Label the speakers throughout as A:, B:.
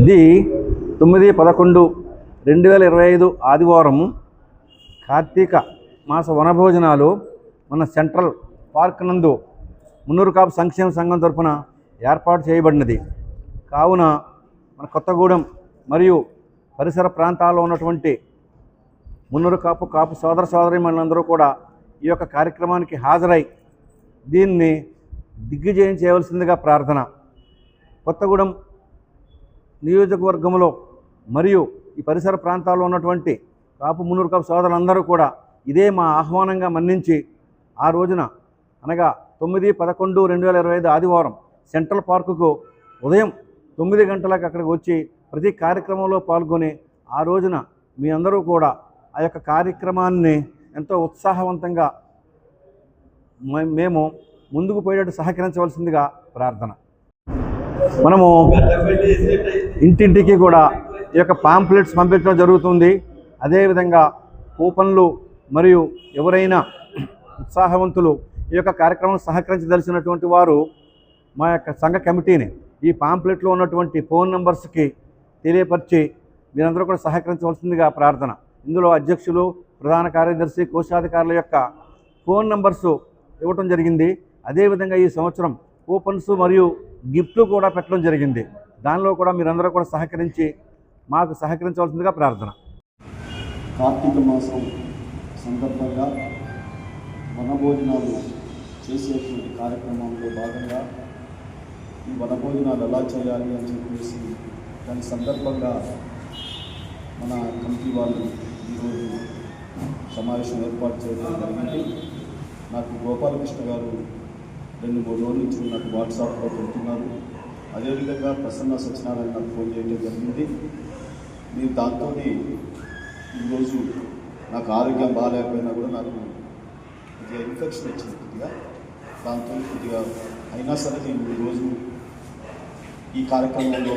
A: ఇది తొమ్మిది పదకొండు రెండు వేల ఇరవై ఐదు ఆదివారం కార్తీక మాస వనభోజనాలు మన సెంట్రల్ పార్క్ నందు మున్నూరు కాపు సంక్షేమ సంఘం తరఫున ఏర్పాటు చేయబడినది. కావున మన కొత్తగూడెం మరియు పరిసర ప్రాంతాల్లో ఉన్నటువంటి మున్నూరు కాపు కాపు సోదర సోదరి మనందరూ కూడా ఈ యొక్క కార్యక్రమానికి హాజరై దీన్ని దిగ్విజయం చేయవలసిందిగా ప్రార్థన. కొత్తగూడెం నియోజకవర్గంలో మరియు ఈ పరిసర ప్రాంతాల్లో ఉన్నటువంటి కాపు మున్నూరు కాపు సోదరులందరూ కూడా ఇదే మా ఆహ్వానంగా మన్నించి ఆ రోజున అనగా తొమ్మిది పదకొండు రెండు వేల ఇరవై ఐదు ఆదివారం సెంట్రల్ పార్కుకు ఉదయం తొమ్మిది గంటలకు అక్కడికి వచ్చి ప్రతి కార్యక్రమంలో పాల్గొని ఆ రోజున మీ అందరూ కూడా ఆ యొక్క కార్యక్రమాన్ని ఎంతో ఉత్సాహవంతంగా మేము ముందుకు పోయేటట్టు సహకరించవలసిందిగా ప్రార్థన. మనము ఇంటింటికి కూడా ఈ యొక్క పాంప్లెట్స్ పంపించడం జరుగుతుంది. అదేవిధంగా కూపన్లు మరియు ఎవరైనా ఉత్సాహవంతులు ఈ యొక్క కార్యక్రమం సహకరించదలిసినటువంటి వారు మా యొక్క సంఘ కమిటీని ఈ పాంప్లెట్లో ఉన్నటువంటి ఫోన్ నంబర్స్కి తెలియపరిచి మీరందరూ కూడా సహకరించవలసిందిగా ప్రార్థన. ఇందులో అధ్యక్షులు ప్రధాన కార్యదర్శి కోశాధికారుల యొక్క ఫోన్ నంబర్సు ఇవ్వటం జరిగింది. అదేవిధంగా ఈ సంవత్సరం కూపన్స్ మరియు గిఫ్ట్లు కూడా పెట్టడం జరిగింది. దానిలో కూడా మీరందరూ కూడా సహకరించి మాకు సహకరించవలసిందిగా ప్రార్థన.
B: కార్తీక మాసం సందర్భంగా వనభోజనాలు చేసేటువంటి కార్యక్రమంలో భాగంగా ఈ వనభోజనాలు ఎలా చేయాలి అని చెప్పేసి దాని సందర్భంగా మన కమిటీ వాళ్ళు ఈరోజు సమావేశం ఏర్పాటు చేయడం జరిగింది. నాకు గోపాలకృష్ణ గారు రెండు మూడు రోజుల నుంచి నాకు వాట్సాప్లో పెడుతున్నారు. అదేవిధంగా ప్రసన్న సత్యనారాయణ నాకు ఫోన్ చేయడం జరిగింది. మీరు దాంతో ఈరోజు నాకు ఆరోగ్యం బాగాలేకపోయినా కూడా నాకు కొద్దిగా ఇన్ఫెక్షన్ వచ్చింది కొద్దిగా. దాంతో కొద్దిగా అయినా సరే నేను ఈరోజు ఈ కార్యక్రమంలో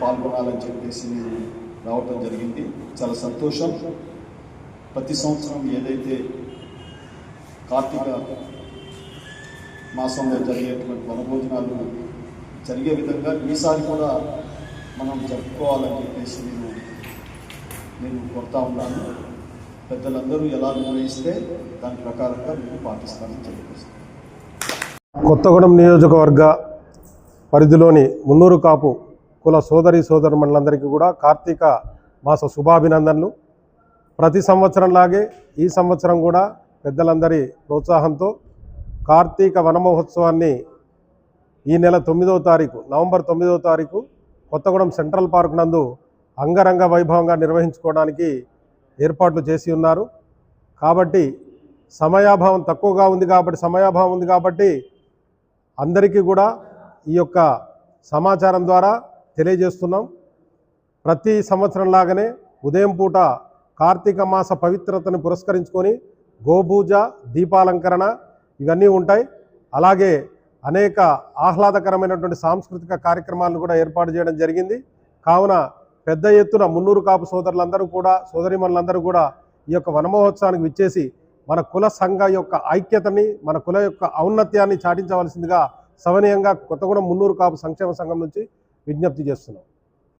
B: పాల్గొనాలని చెప్పేసి నేను రావటం జరిగింది. చాలా సంతోషం. ప్రతి సంవత్సరం ఏదైతే కార్తీక మాసంలో జరిగేటువంటి వనభోజనాలు జరిగే విధంగా ఈసారి కూడా మనం జరుపుకోవాలని చెప్పేసి నేను నేను కొడతా ఉన్నాను. పెద్దలందరూ ఎలా నిర్వహిస్తే దాని ప్రకారంగా నేను పాటిస్తానని తెలియజేస్తాను
C: కొత్తగూడెం నియోజకవర్గ పరిధిలోని మున్నూరు కాపు కుల సోదరి సోదరుమణులందరికీ కూడా కార్తీక మాస శుభాభినందనలు. ప్రతి సంవత్సరంలాగే ఈ సంవత్సరం కూడా పెద్దలందరి ప్రోత్సాహంతో కార్తీక వనమహోత్సవాన్ని ఈ నెల తొమ్మిదవ తారీఖు నవంబర్ తొమ్మిదవ తారీఖు కొత్తగూడెం సెంట్రల్ పార్క్ నందు అంగరంగ వైభవంగా నిర్వహించుకోవడానికి ఏర్పాట్లు చేసి ఉన్నారు. కాబట్టి సమయాభావం తక్కువగా ఉంది కాబట్టి సమయాభావం ఉంది కాబట్టి అందరికీ కూడా ఈ యొక్క సమాచారం ద్వారా తెలియజేస్తున్నాం. ప్రతి సంవత్సరం లాగానే ఉదయం పూట కార్తీక మాస పవిత్రతను పురస్కరించుకొని గోపూజ దీపాలంకరణ ఇవన్నీ ఉంటాయి. అలాగే అనేక ఆహ్లాదకరమైనటువంటి సాంస్కృతిక కార్యక్రమాలను కూడా ఏర్పాటు చేయడం జరిగింది. కావున పెద్ద ఎత్తున మున్నూరు కాపు సోదరులందరూ కూడా సోదరిమణులందరూ కూడా ఈ యొక్క వనమహోత్సవానికి విచ్చేసి మన కుల సంఘ యొక్క ఐక్యతని మన కుల యొక్క ఔన్నత్యాన్ని చాటించవలసిందిగా సవనీయంగా కొత్తగూడెం మున్నూరు కాపు సంక్షేమ సంఘం నుంచి విజ్ఞప్తి చేస్తున్నాం.